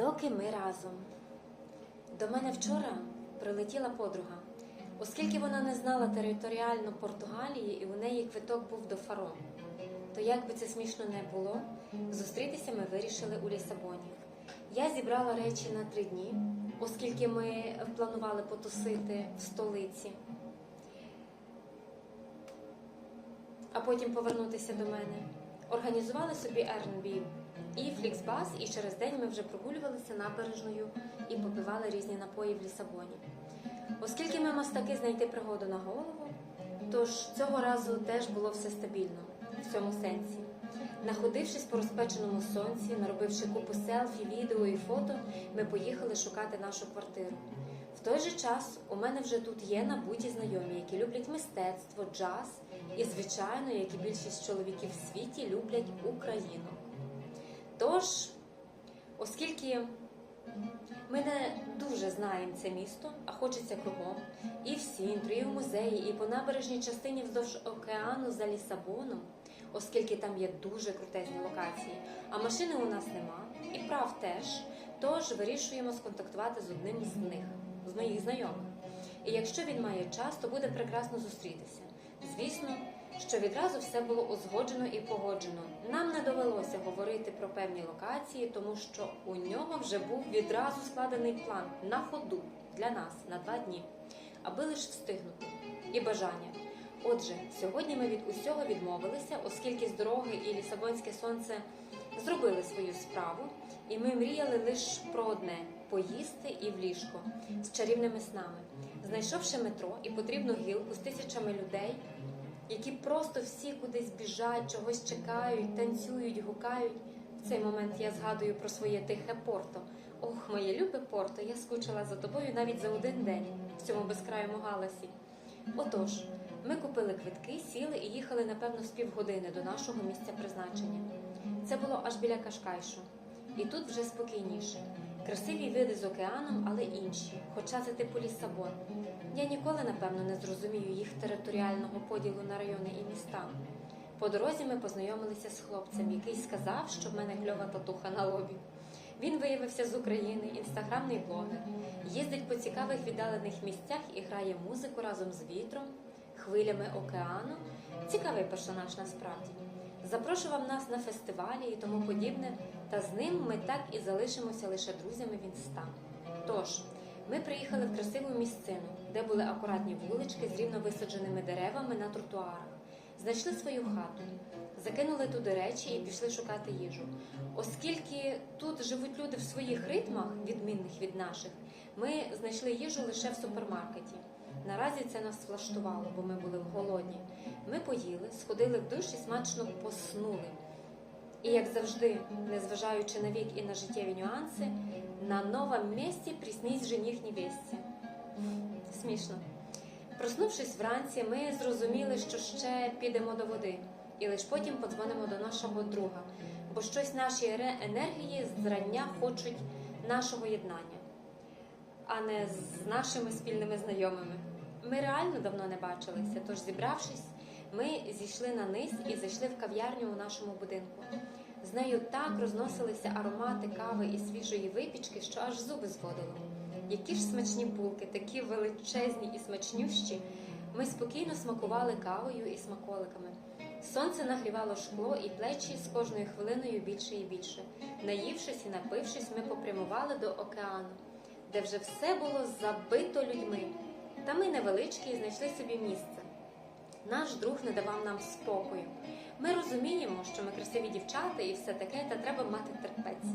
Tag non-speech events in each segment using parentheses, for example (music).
Доки ми разом. До мене вчора прилетіла подруга, оскільки вона не знала територіально Португалії і у неї квиток був до Фаро. То як би це смішно не було, зустрітися ми вирішили у Лісабоні. Я зібрала речі на три дні, оскільки ми планували потусити в столиці, а потім повернутися до мене. Організували собі Airbnb і Flixbus, і через день ми вже прогулювалися набережною і попивали різні напої в Лісабоні. Оскільки ми мастаки знайти пригоду на голову, тож цього разу теж було все стабільно в цьому сенсі. Находившись по розпеченому сонці, наробивши купу селфі, відео і фото, ми поїхали шукати нашу квартиру. В той же час у мене вже тут є набуті знайомі, які люблять мистецтво, джаз і, звичайно, як і більшість чоловіків в світі, люблять Україну. Тож, оскільки ми не дуже знаємо це місто, а хочеться кругом, і в Сінтру, і в музеї, і по набережній частині вздовж океану за Лісабоном, оскільки там є дуже крутезні локації, а машини у нас нема, і прав теж. Тож вирішуємо сконтактувати з одним з них, з моїх знайомих. І якщо він має час, то буде прекрасно зустрітися. Звісно, що відразу все було узгоджено і погоджено. Нам не довелося говорити про певні локації, тому що у нього вже був відразу складений план на ходу для нас на два дні, аби лише встигнути і бажання. Отже, сьогодні ми від усього відмовилися, оскільки з дороги і лісабонське сонце зробили свою справу, і ми мріяли лише про одне поїсти і в ліжко з чарівними снами. Знайшовши метро і потрібну гілку з тисячами людей, які просто всі кудись біжать, чогось чекають, танцюють, гукають. В цей момент я згадую про своє тихе порто. Ох, моє любе порто, я скучила за тобою навіть за один день в цьому безкрайому галасі. Отож, ми купили квитки, сіли і їхали, напевно, з півгодини до нашого місця призначення. Це було аж біля Кашкайшу. І тут вже спокійніше. Красиві види з океаном, але інші, хоча це типу Лісабон. Я ніколи, напевно, не зрозумію їх територіального поділу на райони і міста. По дорозі ми познайомилися з хлопцем, який сказав, що в мене кльова татуха на лобі. Він виявився з України, інстаграмний блогер, їздить по цікавих віддалених місцях і грає музику разом з вітром, хвилями океану. Цікавий персонаж насправді. Запрошував нас на фестивалі і тому подібне, та з ним ми так і залишимося лише друзями в інста. Тож, ми приїхали в красиву місцину, де були акуратні вулички з рівно висадженими деревами на тротуарах. Знайшли свою хату, закинули туди речі і пішли шукати їжу. Оскільки тут живуть люди в своїх ритмах, відмінних від наших, ми знайшли їжу лише в супермаркеті. Наразі це нас влаштувало, бо ми були голодні. Ми поїли, сходили в душ і смачно поснули. І як завжди, незважаючи на вік і на життєві нюанси, на новому місці приснись жених невесті. Смішно. Проснувшись вранці, ми зрозуміли, що ще підемо до води, і лише потім подзвонимо до нашого друга, бо щось наші енергії зрання хочуть нашого єднання, а не з нашими спільними знайомими. Ми реально давно не бачилися, тож зібравшись, ми зійшли на низ і зайшли в кав'ярню у нашому будинку. З нею так розносилися аромати кави і свіжої випічки, що аж зуби зводило. Які ж смачні булки, такі величезні і смачнющі. Ми спокійно смакували кавою і смаколиками. Сонце нагрівало шкло і плечі з кожною хвилиною більше і більше. Наївшись і напившись, ми попрямували до океану, де вже все було забито людьми. Та ми невеличкі і знайшли собі місце. Наш друг не давав нам спокою. Ми розуміємо, що ми красиві дівчата і все таке, та треба мати терпець.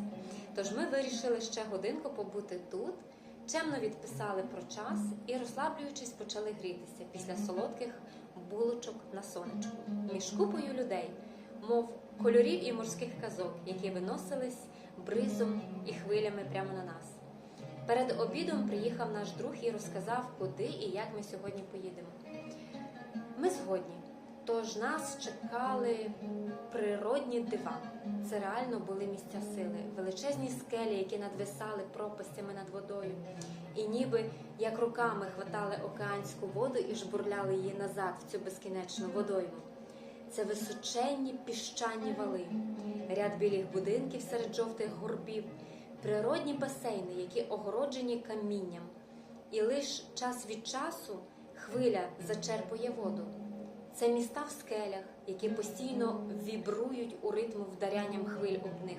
Тож ми вирішили ще годинку побути тут, чемно відписали про час і, розслаблюючись, почали грітися після солодких булочок на сонечку між купою людей, мов кольорів і морських казок, які виносились бризом і хвилями прямо на нас. Перед обідом приїхав наш друг і розказав, куди і як ми сьогодні поїдемо. Ми згодні. Тож нас чекали природні дива. Це реально були місця сили, величезні скелі, які надвисали пропастями над водою, і ніби як руками хватали океанську воду і жбурляли її назад в цю безкінечну водойму. Це височенні піщані вали, ряд білих будинків серед жовтих горбів, природні басейни, які огороджені камінням, і лише час від часу хвиля зачерпує воду. Це міста в скелях, які постійно вібрують у ритму вдарянням хвиль об них.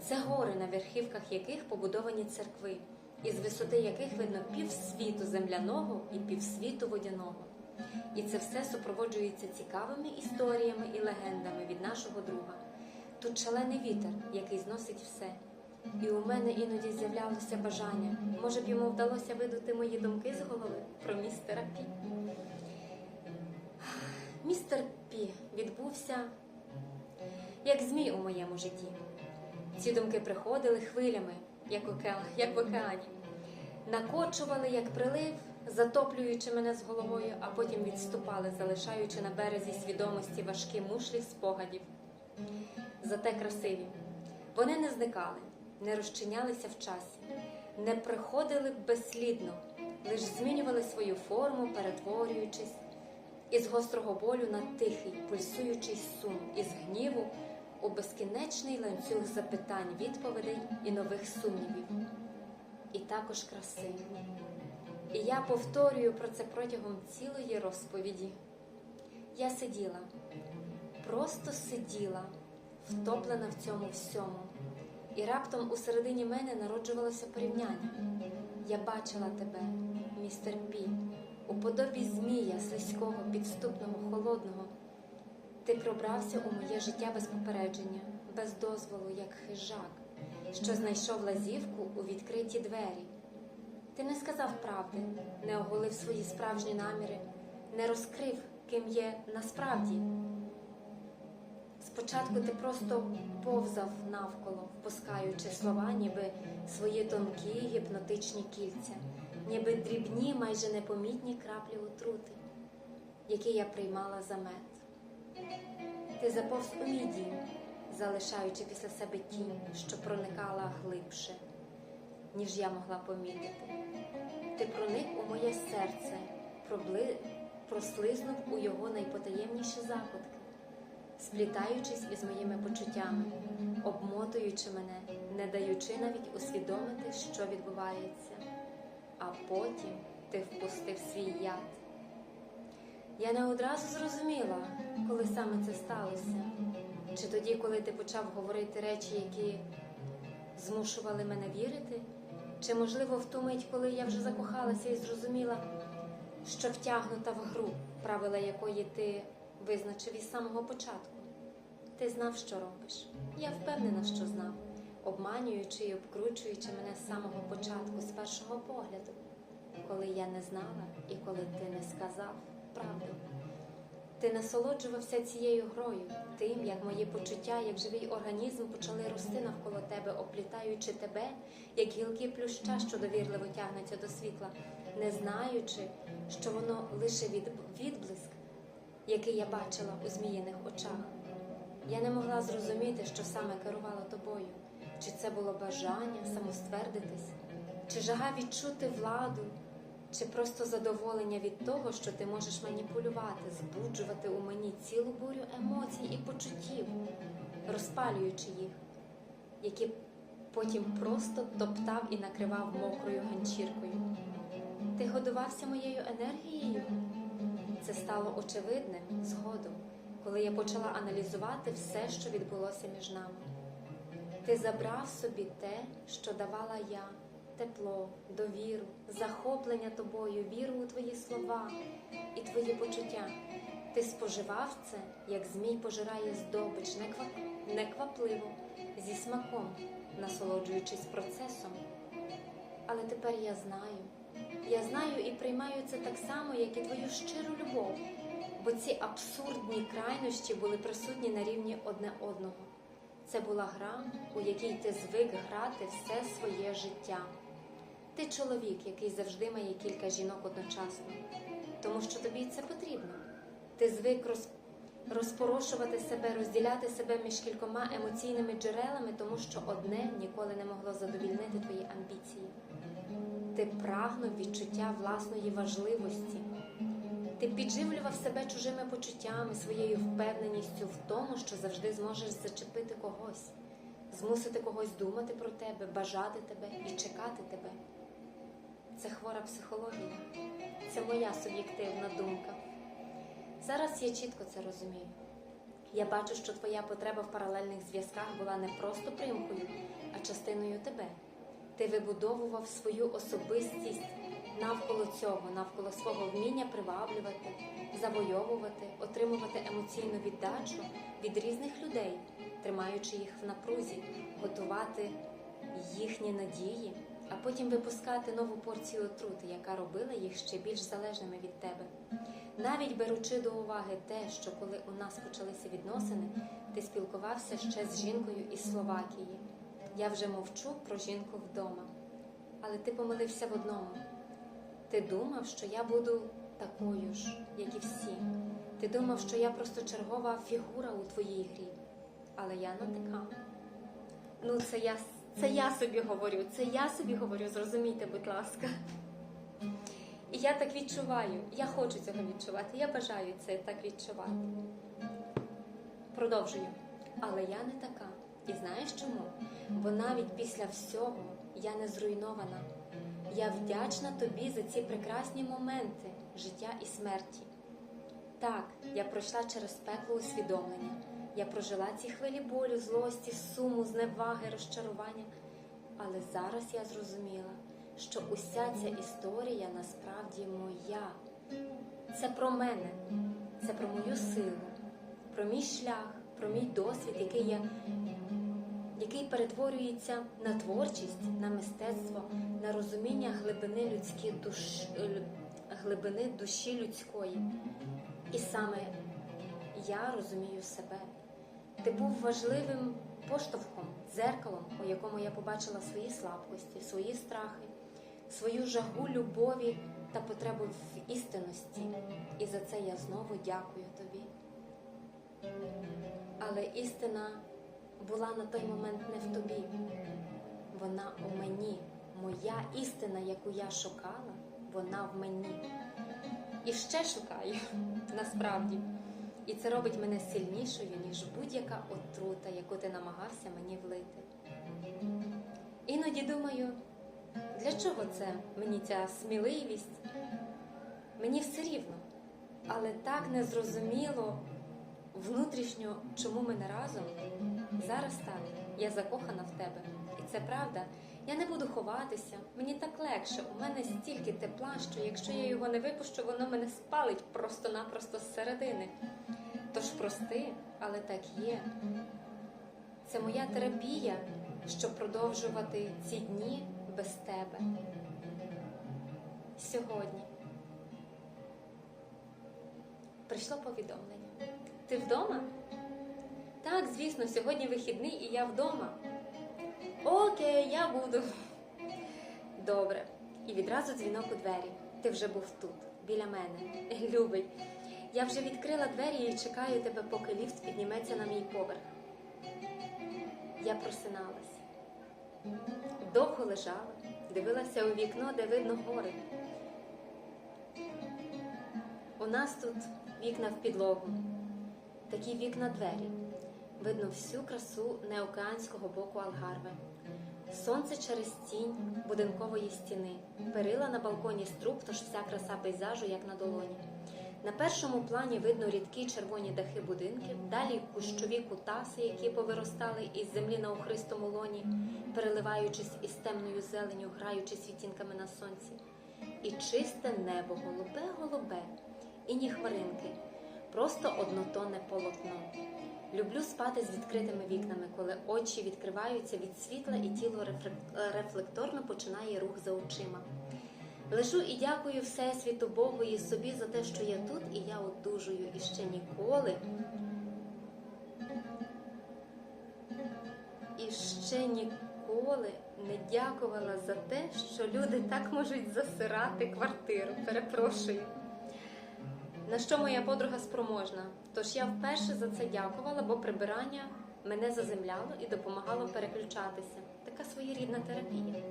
Це гори, на верхівках яких побудовані церкви, із висоти яких видно півсвіту земляного і півсвіту водяного. І це все супроводжується цікавими історіями і легендами від нашого друга. Тут шалений вітер, який зносить все. І у мене іноді з'являлося бажання. Може б йому вдалося видути мої думки з голови про містера Пі. Містер Пі відбувся як змій у моєму житті. Ці думки приходили хвилями, як, оке... як в океані, накочували, як прилив, затоплюючи мене з головою, а потім відступали, залишаючи на березі свідомості важкі мушлі спогадів. Зате красиві. Вони не зникали, не розчинялися в часі, не приходили безслідно, лише змінювали свою форму, перетворюючись із гострого болю на тихий, пульсуючий сум, із гніву у безкінечний ланцюг запитань, відповідей і нових сумнівів. І також краси. І я повторюю про це протягом цілої розповіді. Я сиділа, просто сиділа, втоплена в цьому всьому. І раптом у середині мене народжувалося порівняння. Я бачила тебе, містер Пі, у подобі змія, слизького, підступного, холодного. Ти пробрався у моє життя без попередження, без дозволу, як хижак, що знайшов лазівку у відкриті двері. Ти не сказав правди, не оголив свої справжні наміри, не розкрив, ким є насправді. Спочатку ти просто повзав навколо, впускаючи слова, ніби свої тонкі гіпнотичні кільця, ніби дрібні, майже непомітні краплі отрути, які я приймала за мед. Ти заповз у мій дім, залишаючи після себе тінь, що проникала глибше, ніж я могла помітити. Ти проник у моє серце, пробли... прослизнув у його найпотаємніші закутки, сплітаючись із моїми почуттями, обмотуючи мене, не даючи навіть усвідомити, що відбувається. А потім ти впустив свій яд. Я не одразу зрозуміла, коли саме це сталося, чи тоді, коли ти почав говорити речі, які змушували мене вірити, чи, можливо, в ту мить, коли я вже закохалася і зрозуміла, що втягнута в гру, правила якої ти визначив із самого початку. Ти знав, що робиш. Я впевнена, що знав, обманюючи і обкручуючи мене з самого початку, з першого погляду, коли я не знала і коли ти не сказав правду. Ти насолоджувався цією грою, тим, як мої почуття, як живий організм почали рости навколо тебе, оплітаючи тебе, як гілки плюща, що довірливо тягнуться до світла, не знаючи, що воно лише від... відблиск, який я бачила у зміїних очах. Я не могла зрозуміти, що саме керувало тобою, чи це було бажання самоствердитись, чи жага відчути владу, чи просто задоволення від того, що ти можеш маніпулювати, збуджувати у мені цілу бурю емоцій і почуттів, розпалюючи їх, які потім просто топтав і накривав мокрою ганчіркою. Ти годувався моєю енергією? Стало очевидним згодом, коли я почала аналізувати все, що відбулося між нами. Ти забрав собі те, що давала я тепло, довіру, захоплення тобою, віру у твої слова і твої почуття. Ти споживав це, як змій пожирає здобич, неква- неквапливо, зі смаком, насолоджуючись процесом. Але тепер я знаю. Я знаю і приймаю це так само, як і твою щиру любов, бо ці абсурдні крайнощі були присутні на рівні одне одного. Це була гра, у якій ти звик грати все своє життя. Ти чоловік, який завжди має кілька жінок одночасно, тому що тобі це потрібно. Ти звик роз... розпорошувати себе, розділяти себе між кількома емоційними джерелами, тому що одне ніколи не могло задовільнити твої амбіції. Ти прагнув відчуття власної важливості. Ти підживлював себе чужими почуттями, своєю впевненістю в тому, що завжди зможеш зачепити когось, змусити когось думати про тебе, бажати тебе і чекати тебе. Це хвора психологія, це моя суб'єктивна думка. Зараз я чітко це розумію. Я бачу, що твоя потреба в паралельних зв'язках була не просто примкою, а частиною тебе. Ти вибудовував свою особистість навколо цього, навколо свого вміння приваблювати, завойовувати, отримувати емоційну віддачу від різних людей, тримаючи їх в напрузі, готувати їхні надії, а потім випускати нову порцію отрути, яка робила їх ще більш залежними від тебе. Навіть беручи до уваги те, що коли у нас почалися відносини, ти спілкувався ще з жінкою із Словакії. Я вже мовчу про жінку вдома. Але ти помилився в одному. Ти думав, що я буду такою ж, як і всі. Ти думав, що я просто чергова фігура у твоїй грі. Але я не така. Ну, це я, це я собі говорю, це я собі говорю, зрозумійте, будь ласка. І я так відчуваю, я хочу цього відчувати, я бажаю це так відчувати. Продовжую. Але я не така. І знаєш чому? Бо навіть після всього я не зруйнована. Я вдячна тобі за ці прекрасні моменти життя і смерті. Так, я пройшла через пекло усвідомлення. Я прожила ці хвилі болю, злості, суму, зневаги, розчарування. Але зараз я зрозуміла, що уся ця історія насправді моя. Це про мене, це про мою силу, про мій шлях, про мій досвід, який я який перетворюється на творчість, на мистецтво, на розуміння глибини людські душ, е, глибини душі людської. І саме я розумію себе. Ти був важливим поштовхом, дзеркалом, у якому я побачила свої слабкості, свої страхи, свою жагу любові та потребу в істинності. І за це я знову дякую тобі. Але істина була на той момент не в тобі, вона у мені. Моя істина, яку я шукала, вона в мені. І ще шукаю (laughs) насправді. І це робить мене сильнішою, ніж будь-яка отрута, яку ти намагався мені влити. Іноді думаю, для чого це мені ця сміливість? Мені все рівно, але так незрозуміло внутрішньо, чому ми не разом. Зараз так, я закохана в тебе, і це правда. Я не буду ховатися, мені так легше. У мене стільки тепла, що якщо я його не випущу, воно мене спалить просто-напросто зсередини. Тож прости, але так є. Це моя терапія, щоб продовжувати ці дні без тебе. Сьогодні прийшло повідомлення. Ти вдома? Так, звісно, сьогодні вихідний і я вдома. Окей, я буду. Добре. І відразу дзвінок у двері. Ти вже був тут, біля мене. Любий. Я вже відкрила двері і чекаю тебе, поки ліфт підніметься на мій поверх. Я просиналась. Довго лежала, дивилася у вікно, де видно гори. У нас тут вікна в підлогу, такі вікна двері. Видно всю красу неокеанського боку Алгарве. Сонце через тінь будинкової стіни, перила на балконі струб, тож вся краса пейзажу, як на долоні. На першому плані видно рідкі червоні дахи будинків, далі кущові кутаси, які повиростали із землі на охристому лоні, переливаючись із темною зеленю, граючись відтінками на сонці. І чисте небо, голубе-голубе, і ні хмаринки, просто однотонне полотно. Люблю спати з відкритими вікнами, коли очі відкриваються від світла і тіло рефлекторно починає рух за очима. Лежу і дякую Всесвіту Богу і собі за те, що я тут, і я одужую, і ще ніколи. І ще ніколи не дякувала за те, що люди так можуть засирати квартиру. Перепрошую. На що моя подруга спроможна? Тож я вперше за це дякувала, бо прибирання мене заземляло і допомагало переключатися. Така своєрідна терапія.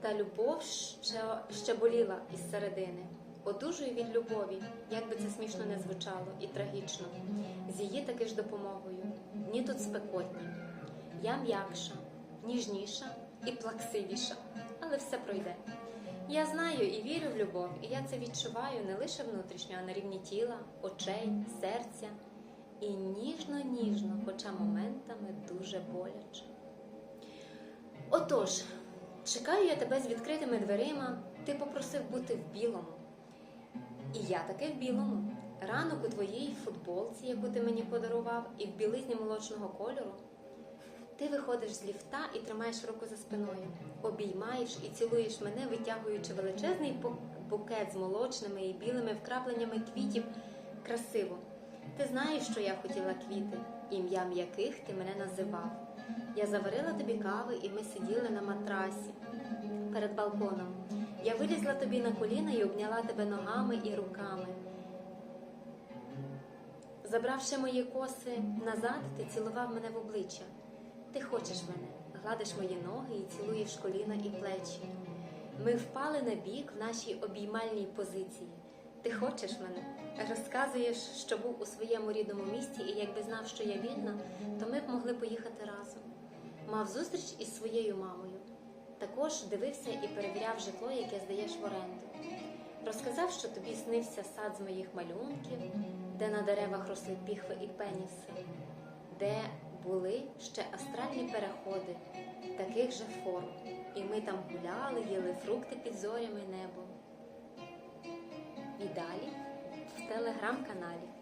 Та любов ще, ще боліла із середини. Одужую від любові, як би це смішно не звучало, і трагічно, з її таки ж допомогою. Дні тут спекотні. Я м'якша, ніжніша і плаксивіша, але все пройде. Я знаю і вірю в любов, і я це відчуваю не лише внутрішньо, а на рівні тіла, очей, серця. І ніжно-ніжно, хоча моментами дуже боляче. Отож, чекаю я тебе з відкритими дверима. Ти попросив бути в білому. І я таки в білому. Ранок у твоїй футболці, яку ти мені подарував, і в білизні молочного кольору. Ти виходиш з ліфта і тримаєш руку за спиною, обіймаєш і цілуєш мене, витягуючи величезний букет з молочними і білими вкрапленнями квітів красиво. Ти знаєш, що я хотіла квіти, ім'ям яких ти мене називав. Я заварила тобі кави, і ми сиділи на матрасі перед балконом. Я вилізла тобі на коліна і обняла тебе ногами і руками. Забравши мої коси назад, ти цілував мене в обличчя. Ти хочеш мене, гладиш мої ноги і цілуєш коліна і плечі. Ми впали на бік в нашій обіймальній позиції. Ти хочеш мене, розказуєш, що був у своєму рідному місті, і якби знав, що я вільна, то ми б могли поїхати разом. Мав зустріч із своєю мамою. Також дивився і перевіряв житло, яке здаєш в оренду. Розказав, що тобі снився сад з моїх малюнків, де на деревах росли піхви і пеніси, де були ще астральні переходи, таких же форм. І ми там гуляли, їли фрукти під зорями небом. І далі в телеграм-каналі.